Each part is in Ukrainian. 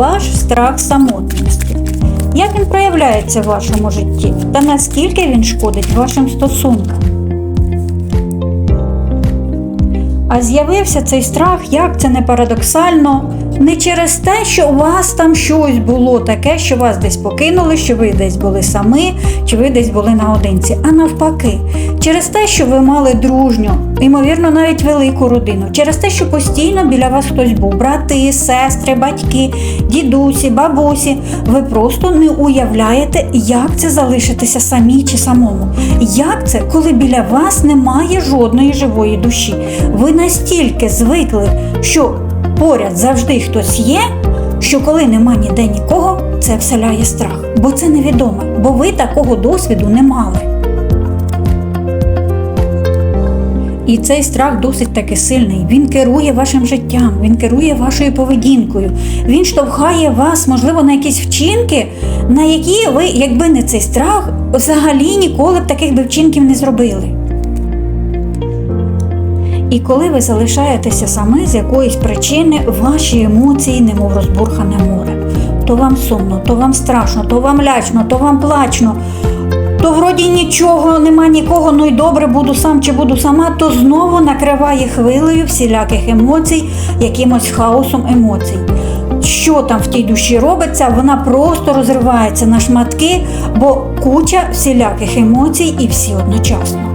ваш страх самотності. Як він проявляється в вашому житті та наскільки він шкодить вашим стосункам? А з'явився цей страх, як це не парадоксально, не через те, що у вас там щось було таке, що вас десь покинули, що ви десь були самі, чи ви десь були наодинці, а навпаки, через те, що ви мали дружню, ймовірно, навіть велику родину, через те, що постійно біля вас хтось був, брати, сестри, батьки, дідусі, бабусі. Ви просто не уявляєте, як це залишитися самі чи самому. Як це, коли біля вас немає жодної живої душі? Ви настільки звикли, що поряд завжди хтось є, що коли нема ніде нікого, це вселяє страх. Бо це невідоме, бо ви такого досвіду не мали. І цей страх досить таки сильний. Він керує вашим життям, він керує вашою поведінкою. Він штовхає вас, можливо, на якісь вчинки, на які ви, якби не цей страх, взагалі ніколи б таких би вчинків не зробили. І коли ви залишаєтеся самі з якоїсь причини, ваші емоції, немов розбурхане море. То вам сумно, то вам страшно, то вам лячно, то вам плачно. То вроді нічого, нема нікого, ну й добре буду сам чи буду сама, то знову накриває хвилею всіляких емоцій, якимось хаосом емоцій. Що там в тій душі робиться, вона просто розривається на шматки, бо куча всіляких емоцій і всі одночасно.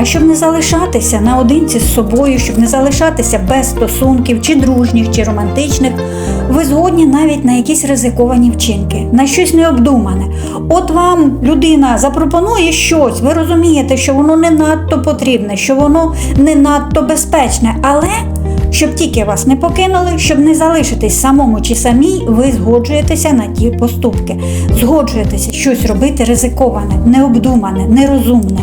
А щоб не залишатися наодинці з собою, щоб не залишатися без стосунків, чи дружніх, чи романтичних, ви згодні навіть на якісь ризиковані вчинки, на щось необдумане. От вам людина запропонує щось, ви розумієте, що воно не надто потрібне, що воно не надто безпечне, але щоб тільки вас не покинули, щоб не залишитись самому чи самій, ви згоджуєтеся на ті поступки, згоджуєтеся щось робити ризиковане, необдумане, нерозумне.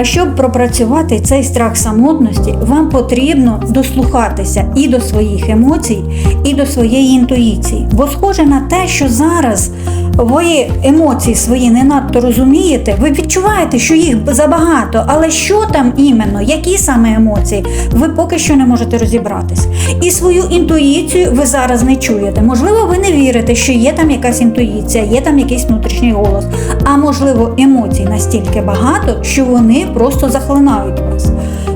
А щоб пропрацювати цей страх самотності, вам потрібно дослухатися і до своїх емоцій, і до своєї інтуїції. Бо схоже на те, що зараз ви емоції свої не надто розумієте, ви відчуваєте, що їх забагато, але що там іменно, які саме емоції, ви поки що не можете розібратись. І свою інтуїцію ви зараз не чуєте. Можливо, ви не вірите, що є там якась інтуїція, є там якийсь внутрішній голос. А можливо, емоцій настільки багато, що вони просто захлинають вас.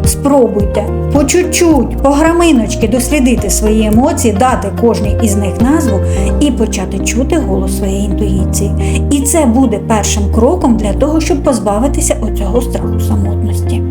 Спробуйте по чуть-чуть, по граминочки дослідити свої емоції, дати кожній із них назву і почати чути голос своєї інтуїції. І це буде першим кроком для того, щоб позбавитися оцього страху самотності.